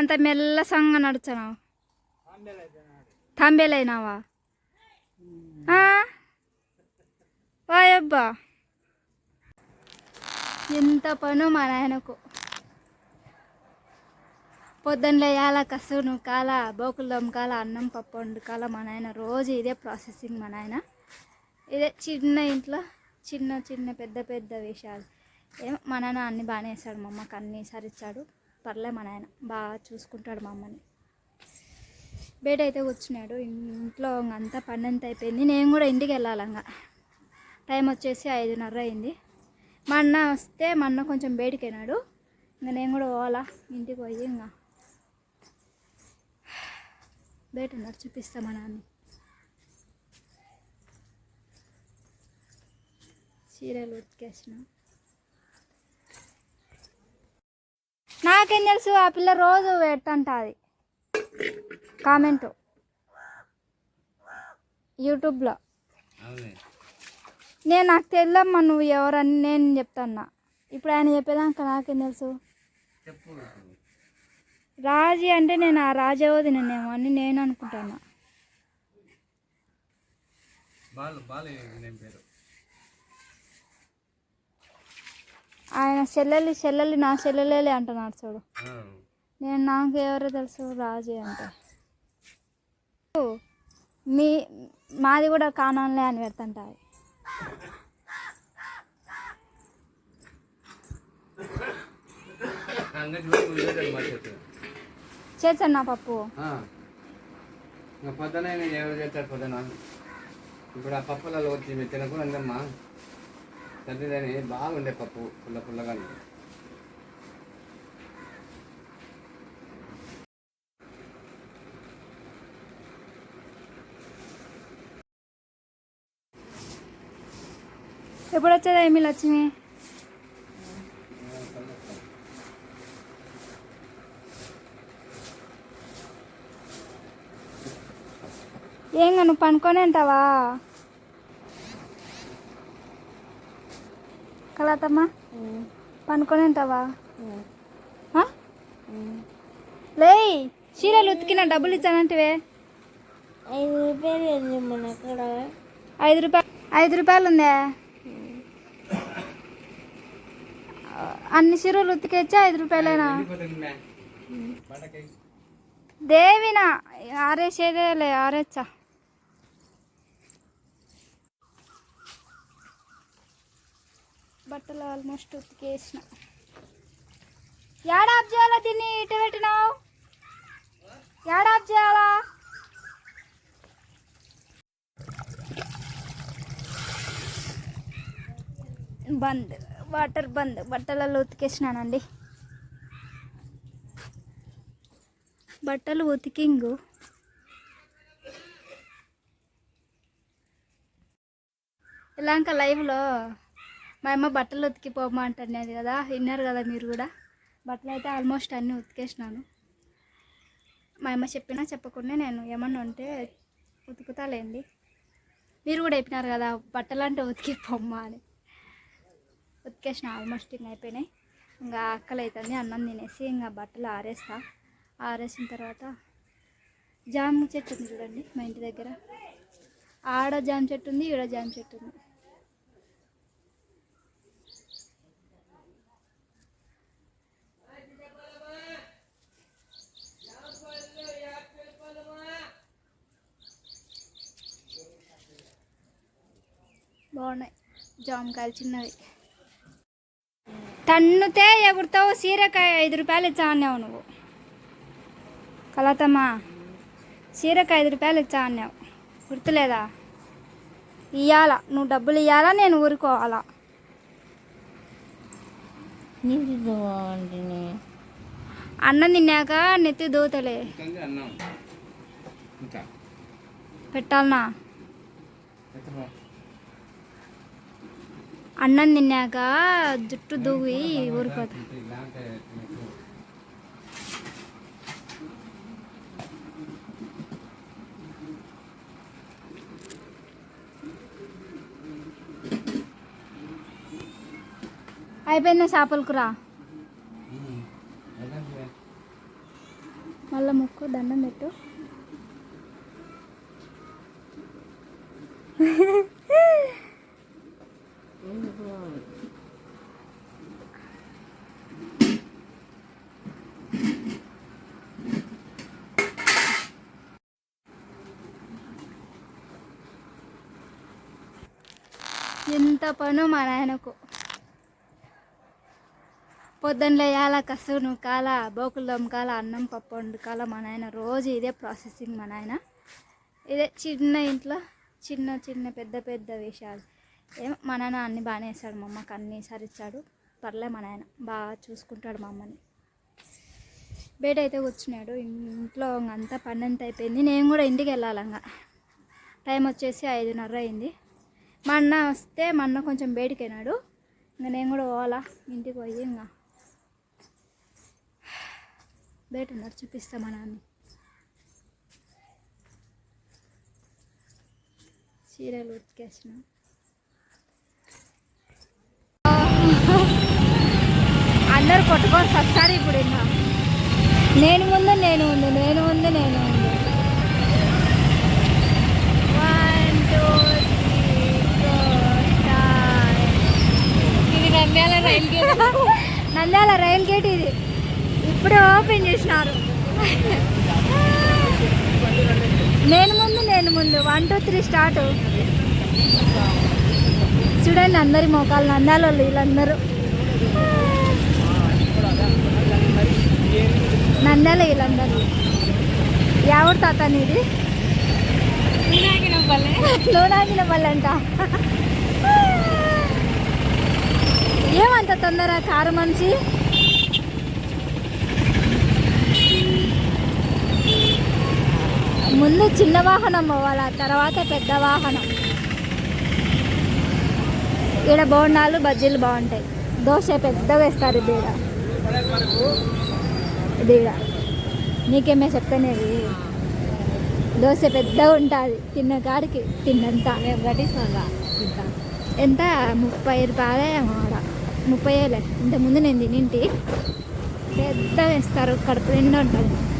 అంత మెల్లసంగా నడుచున్నావు తంబేలైనావా? వాయబ్బా ఎంత పను మా నాయనకు. పొద్దున్న లేయాల కసును కాల బోకులు దొమ్మకాల అన్నం పప్పు వండుకాల మా నాయన. రోజు ఇదే ప్రాసెసింగ్ మా నాయన. ఇదే చిన్న ఇంట్లో చిన్న చిన్న పెద్ద పెద్ద విషయాలు ఏం మా నాన్న అన్ని బాగానే వేసాడు మా అమ్మకి అన్ని సరిచ్చాడు. పర్లే మా నాయన బాగా చూసుకుంటాడు మా అమ్మని. బయట అయితే కూర్చున్నాడు ఇంట్లో అంతా పన్నెంత అయిపోయింది. నేను కూడా ఇంటికి వెళ్ళాలంగా. టైం వచ్చేసి ఐదున్నర అయింది. మా అన్న వస్తే మా అన్న కొంచెం బయటికి అయినాడు. ఇంకా నేను కూడా పోవాలా ఇంటికి పోయి ఇంకా బయట ఉన్నారు చూపిస్తా మా నాన్న చీరలు ఉతికేసిన. నాకేం తెలుసు ఆ పిల్ల రోజు పెడుతుంటుంది కామెంటు. యూట్యూబ్లో. నేను నాకు తెలియమ్మా నువ్వు ఎవరని నేను చెప్తాన్నా. ఇప్పుడు ఆయన చెప్పేదాకా నాకేం తెలుసు? రాజీ అంటే నేను ఆ రాజవది నేనేమో అని నేను అనుకుంటాను బాలు బాలు పేరు? ఆయన చెల్లెలి చెల్లెలి నా చెల్లెలే అంటున్నాడు చూడు. నేను నాకు ఎవరో తెలుసు రాజే అంటే మీ మాది కూడా కానాలే అని పెడుతుంటాయి అంగడి పోయి ముందే పప్పు. పొద్దున ఎవరు చేస్తారు పొద్దున? ఇప్పుడు ఆ పప్పులలో వచ్చి మీరు తినకూడదమ్మా. చదివిదని బాగుండే పప్పు పుల్ల పుల్లగా ఎప్పుడు వచ్చేదా ఏమి లక్ష్మి? ఏం నువ్వు పనుకొని ఉంటావా? కలతమ్మా? పనుకొని ఉంటావా? లేయ్ చీరలు ఉతికిన డబ్బులు ఇచ్చానంటివే. ఐదు రూపాయలు ఐదు రూపాయలు ఐదు రూపాయలు ఉందే? అన్ని చీరలు ఉతికేచ్చా ఐదు రూపాయలేనా. దేవినా ఆరేసేదేలే ఆరేచ్చా. బట్టలు ఆల్మోస్ట్ ఉతికేసిన. ఏడాప్ చేయాలా దీన్ని? ఇటు పెట్టినావు? ఏడాప్ చేయాలా? బంద్ వాటర్ బంద్ బట్టలలో ఉతికేసినానండి. బట్టలు ఉతికింగు. ఇలాంక లైవ్లో మా అమ్మ బట్టలు ఉతికిపోమా అంటున్నది కదా విన్నారు కదా మీరు కూడా. బట్టలు అయితే ఆల్మోస్ట్ అన్నీ ఉతికేసినాను. మా అమ్మ చెప్పినా చెప్పకుండా నేను ఏమన్నా ఉంటే ఉతుకుతాలేండి మీరు కూడా చెప్పినారు కదా బట్టలు అంటే ఉతికిపోమ్మా అని. ఉతికేసిన ఆల్మోస్ట్ ఇంకా అయిపోయినాయి. ఇంకా ఆకలి అవుతుంది అన్నం తినేసి ఇంకా బట్టలు ఆరేస్తా. ఆరేసిన తర్వాత జామ చెట్టు ఉంది చూడండి మా ఇంటి దగ్గర. ఆడ జామ చెట్టు ఉంది ఈడ జామ చెట్టు ఉంది. బాగున్నాయి. జామకాయలు చిన్నవి. తన్నుతే ఎగురుతావు సీరకాయ ఐదు రూపాయలు ఇచ్చా అన్నావు నువ్వు. కలతమ్మా చీరకు ఐదు రూపాయలు ఇచ్చా అన్నావు. గుర్తులేదా? ఇయ్యాలా నువ్వు డబ్బులు ఇయ్యాలా నేను ఊరుకోవాలా? అన్నం తిన్నాక నెత్తి దూతలే. పెట్టాలనా. అన్నం తిన్నాక జుట్టు దూవి ఊరుకోదు. అయిపోయిందా చేపల కూర? మళ్ళీ దండం పెట్టు. ఎంత పను మా నాయనకు. పొద్దున్న లేయాల కసును కాల బోకులు దొమ్మకాల అన్నం పప్పు వండుకాల మా నాయన. రోజు ఇదే ప్రాసెసింగ్ మా నాయన. ఇదే చిన్న ఇంట్లో చిన్న చిన్న పెద్ద పెద్ద విషయాలు ఏమో మా నాన్న అన్ని బాగానే వేస్తాడు మా అమ్మకి అన్నీ సరిచ్చాడు పర్లే మా నాయన బాగా చూసుకుంటాడు మా అమ్మని. బయట అయితే కూర్చున్నాడు ఇంట్లో అంతా పన్నెంత అయిపోయింది. నేను కూడా ఇంటికి వెళ్ళాలి ఇంకా. టైం వచ్చేసి ఐదున్నర అయింది. మా అన్న వస్తే మా అన్న కొంచెం బయటికెళ్ళాడు ఇంకా నేను కూడా పోవాలా ఇంటికి పోయి ఇంకా బయట ఉన్నారు చూపిస్తా మా నాన్న చీరలు ఉతికేసినాం. అందరు కొట్టుకొని సత్తారు ఇప్పుడు నేను ముందు నేను ముందు నేను ముందు నేను ముందు వన్ టూ ఇది Nandyal rail gate. Nandyal rail gate ఇది. ఇప్పుడే ఓపెన్ చేసినారు. నేను ముందు నేను ముందు. వన్ టూ త్రీ స్టార్ట్ చూడండి అందరి మోకాలు వాళ్ళు వీళ్ళందరూ. నంద్యాల వీళ్ళందరూ ఎవరు తాత నీది? లోనాగిన వాళ్ళంట ఏమంత తొందర కారు మనిషి? ముందు చిన్న వాహనం పోవాలా తర్వాత పెద్ద వాహనం. ఈడ బోండాలు బజ్జీలు బాగుంటాయి. దోశ పెద్దగా వేస్తారు బీడ. బీడ నీకేమే చెప్పనేది? దోశ పెద్దగా ఉంటుంది. తిన్న కాడికి తిన్నంత. ఎంత? ముప్పై రూపాయలే ఆడ. ముప్పై వేలే ఇంతకుముందు నేను తినింటి. పెద్దగా ఇస్తారు కడుపు నిండా ఉంటుంది.